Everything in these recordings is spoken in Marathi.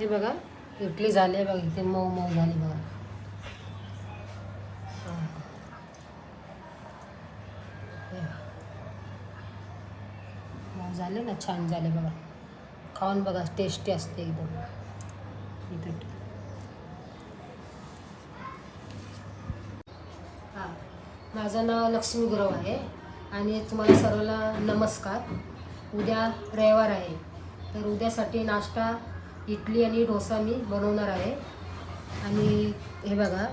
हे बघा इडली झाली आहे बघा इथे मऊ मऊ झाली बघा. मऊ झाले ना छान झाले बघा. खाऊन बघा टेस्टी असते एकदम. इथे. हां. माझं नाव लक्ष्मी गुरव आहे आणि तुम्हाला सर्वांना नमस्कार. उद्या रविवार आहे. तर उद्यासाठी नाश्ता इडली आणि डोसा मी बनवणार आहे. आणि हे बघा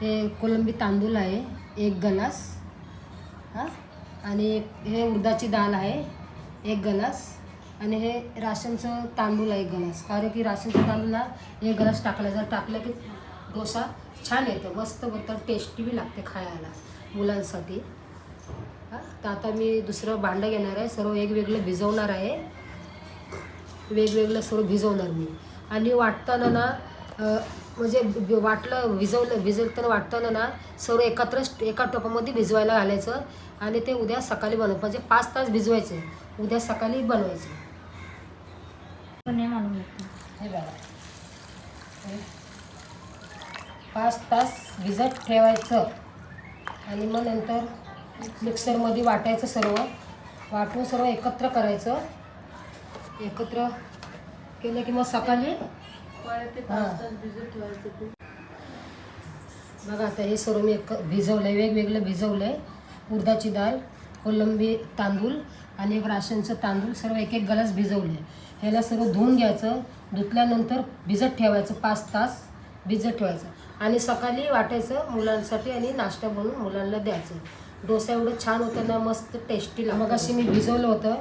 हे कोलंबी तांदूळ आहे एक गलास हां? आणि हे उडदाची डाळ आहे एक गलास आणि हे राशनचं तांदूळ आहे एक गलास. कारण की राशनचं तांदूळला एक गलास टाकला जर टाकलं की डोसा छान येतो. मस्त बोलतात टेस्टी बी लागते खायला मुलांसाठी. हां? तर आता मी दुसरं भांडं घेणार आहे. सर्व वेगवेगळं भिजवणार आहे. वेगवेगळं सर्व भिजवणार मी. आणि वाटताना ना म्हणजे वाटलं भिजवलं भिजवताना वाटताना ना सर्व एकत्र एका टोपामध्ये भिजवायला घालायचं आणि ते उद्या सकाळी बनव म्हणजे पाच तास भिजवायचे उद्या सकाळी बनवायचे. हे बघा. पाच तास भिजत ठेवायचं. आणि मग नंतर मिक्सरमध्ये वाटायचं सर्व. वाटून सर्व एकत्र करायचं. एकत्र केलं की मग सकाळी? हां. बघा आता हे सर्व मी एक भिजवलं आहे वेगवेगळं भिजवलं आहे उडदाची डाळ कोलंबी तांदूळ आणि एक राशनचं तांदूळ सर्व एक एक गलास भिजवले ह्याला सर्व धुवून घ्यायचं. धुतल्यानंतर भिजत ठेवायचं पाच तास भिजत ठेवायचं. आणि सकाळी वाटायचं मुलांसाठी आणि नाश्ता बनवून मुलांना द्यायचं. डोसा एवढं छान होतं ना मस्त टेस्टी मग अशी मी भिजवलं होतं.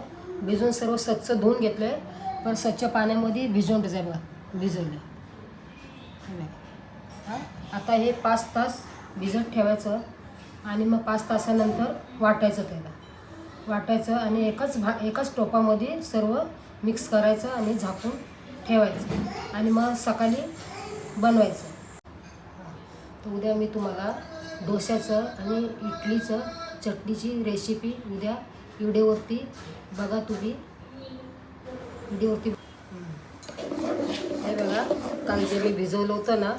भिजवून सर्व स्वच्छ धुवून घेतलं आहे पण स्वच्छ पाण्यामध्ये भिजवून ठेवायचं बघा भिजवलं हां? आता हे पाच तास भिजत ठेवायचं आणि मग पाच तासानंतर वाटायचं त्याला. वाटायचं आणि एकच भा एकाच टोपामध्ये सर्व मिक्स करायचं आणि झाकून ठेवायचं. आणि मग सकाळी बनवायचं. तर उद्या मी तुम्हाला डोश्याचं आणि इडलीचं चटणीची रेसिपी उद्या व्हिडिओवरती बघा तुम्ही. व्हिडिओवरती हे बघा काल जे मी भिजवलं होतं ना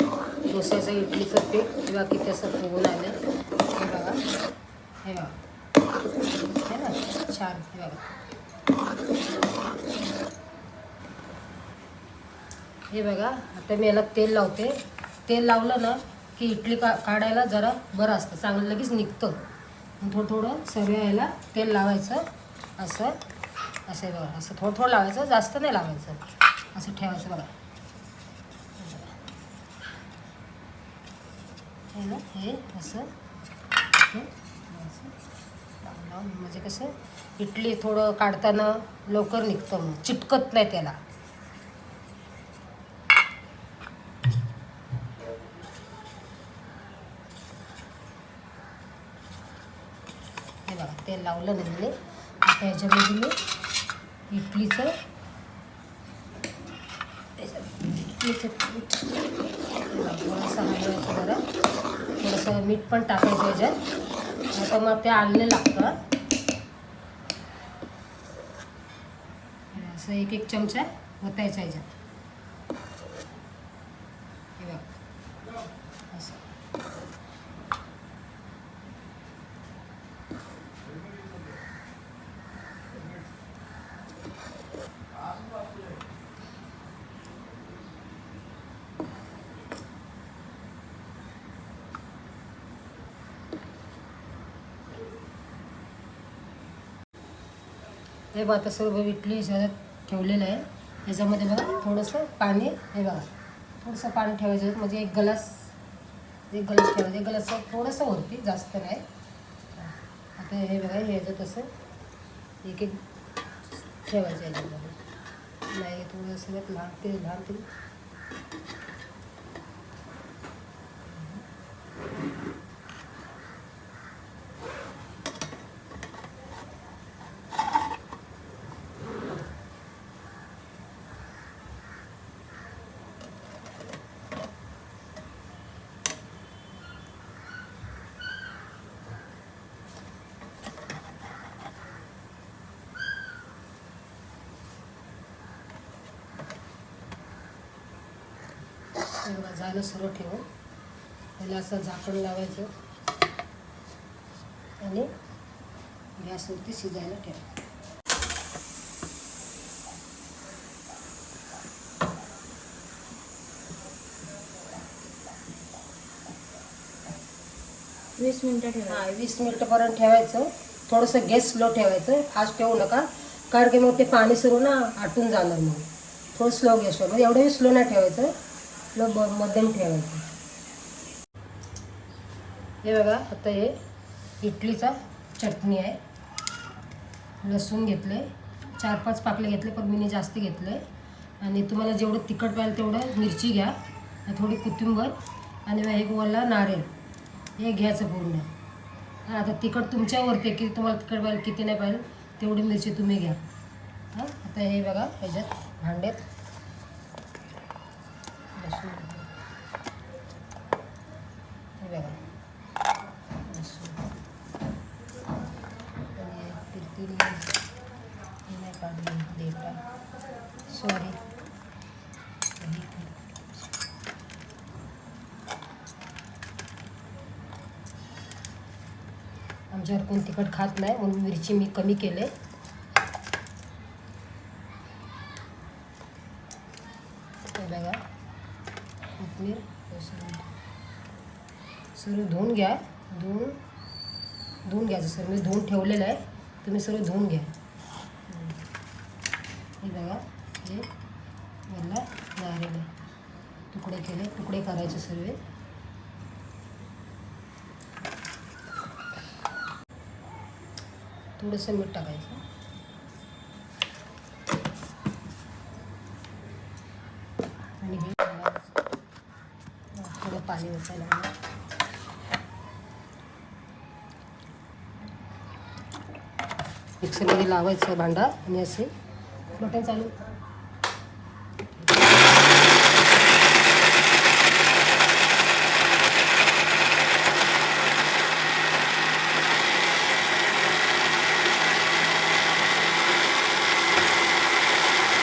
डोस्याचं इडलीचं पीठ किंवा किती असं फुगून आलं. हे बघा. हे बघा. हे ना छान. हे बघा. हे बघा आता मी याला तेल लावते. तेल लावलं ना की इडली का काढायला जरा बरं असतं. चांगलं लगेच निघतं. थोडं थोडं सर्व यायला तेल लावायचं. असं असं बघा असं थोडं थोडं लावायचं जास्त नाही लावायचं. असं ठेवायचं बघा. हे ना हे असं. म्हणजे कसं इडली थोडं काढताना लवकर निघतं मग चिटकत नाही त्याला. लावलं नाही मी आता ह्याच्यामध्ये मी इडलीचं त्याच्यात थोडंसं हलवायचं जरा थोडंसं मीठ पण टाकायचं ह्याच्यात आता मग ते आणलं लागतं. असं एक एक चमचा होतायचा ह्याच्यात हे बघा असं हे बघा आता सर्व इडली ह्याच्यात ठेवलेलं आहे. ह्याच्यामध्ये बघा थोडंसं पाणी हे बघा थोडंसं पाणी ठेवायचं. म्हणजे एक ग्लास एक ग्लास ठेवायचं. एक ग्लास थोडंसं वरती जास्त नाही. आता हे बघा हे तसं एक एक ठेवायचं याच्यामध्ये. नाही थोडंसं लहान ते लहान ते हे बघा झालं सर्व ठेवून. त्याला असं झाकण लावायचं. आणि गॅसवरती शिजायला ठेवायचं. वीस मिनिटं ठेवा. हां वीस मिनटंपर्यंत ठेवायचं. थोडंसं गॅस स्लो ठेवायचं. फास्ट ठेवू नका. कारण की मग ते पाणी सुरू ना आटून जाणार मग. थोडं स्लो गॅसवर म्हणजे एवढंही स्लो नाही ठेवायचं. आपलं ब मध्यम ठेवायचं. हे बघा आता हे इडलीचा चटणी आहे. लसूण घेतले चार पाच पाकले घेतले पण मी जास्त घेतले आणि तुम्हाला जेवढं तिखट पाहिजे तेवढं मिरची घ्या. थोडी कोथिंबर आणि एक वल्ला नारळ. हे घ्यायचं पूर्ण. आता तिखट तुमच्यावरती आहे की तुम्हाला तिखट पाहिजे किती नाही पाहिजे तेवढी मिरची तुम्ही घ्या. हां आता हे बघा ह्याच्यात भांड्यात लसूण घेतलं. हे बघा लसूण आणि तिरती हे नाही काढली डेटा सॉरी आमच्यावर कोण तिखट खात नाही म्हणून मिरची मी कमी केले. बघा कोथमीर सर्व धुवून घ्या. धुवून धुवून घ्यायचं सर. मी धुवून ठेवलेलं आहे. तुम्ही सर्व धुवून घ्या. हे बघा. हे मला नारळ तुकडे केले तुकडे करायचे सर्व. थोडंसं मीठ टाकायचं. आणि हे थोडं पाणी ओतायला लागलं मिक्सरमध्ये लावायचं भांडा आणि असे. बटन चालू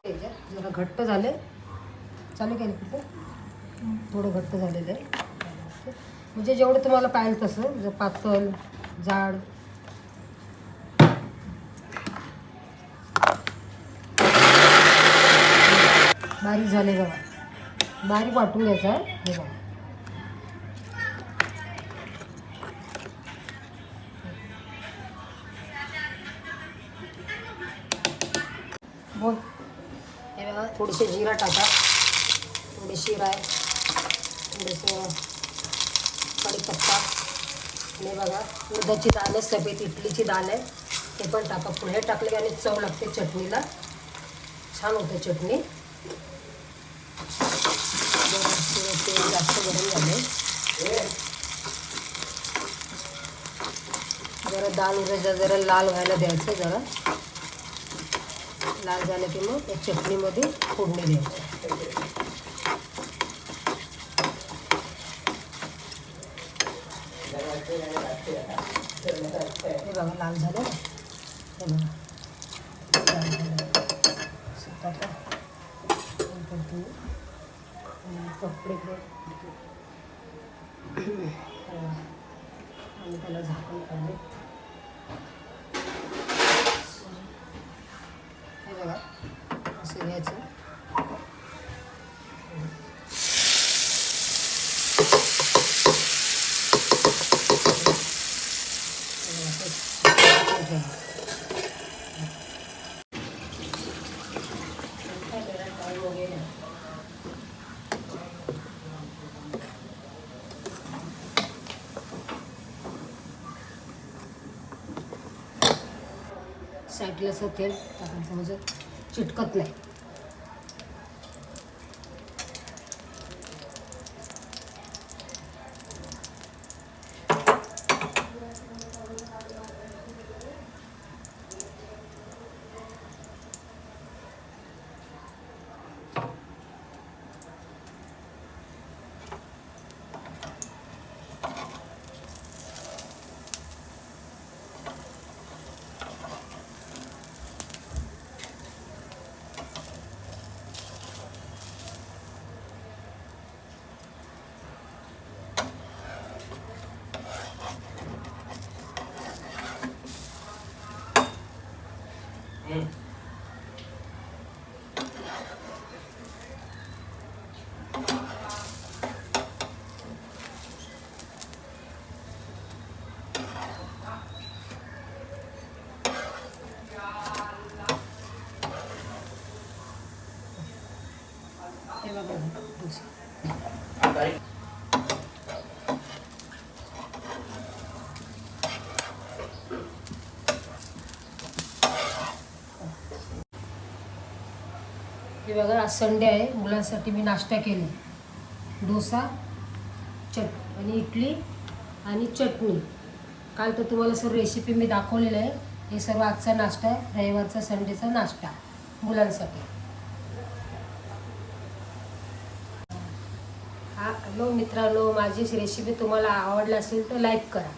याच्यात जरा घट्ट झाले. चालू केलं तिथे. थोडं घट्ट झालेलं आहे. म्हणजे जेवढं तुम्हाला पाहिजे तसं. जर पातळ जाड. बारीक झाले बघा. बारीक वाटून घ्यायचं आहे हे बघा. हे बघा थोडीशी जिरा टाका. थोडीशी राय थोडंसं कढीपत्ता आणि बघा उडदाची दाल आहे सफेद इडलीची दाल आहे. ते पण टाका पुढे. टाकले की आणि चव लागते चटणीला. छान होते चटणी. तेल जास्त गरम झाले जरा दाल उडदाचा जरा लाल व्हायला द्यायचं जरा. लाल झालं की मग त्या चटणीमध्ये फोडणी द्यायची हे बघा लाल झालं ना हे बघा लाल झालं असं टाका. नंतर तुम्ही, अं, कपडे पण अं, आणि त्याला झाकण काढले हे बघा असं घ्यायचं हे बघा, असं झाकण ठेवायचं. काय करायला time वगैरे नाही. साईडला असं तेल टाकायचं म्हणजे चिटकत नाही. हे बघा आज संडे आहे. मुलांसाठी मी नाश्ता केला. डोसा चट आणि इडली आणि चटणी. काल तर तुम्हाला सर्व रेसिपी मी दाखवलेलं आहे. हे सर्व आजचा नाश्ता आहे. रविवारचा संडेचा नाश्ता मुलांसाठी. हॅलो मित्रांनो माझी रेसिपी तुम्हाला आवडली असेल तर लाईक करा.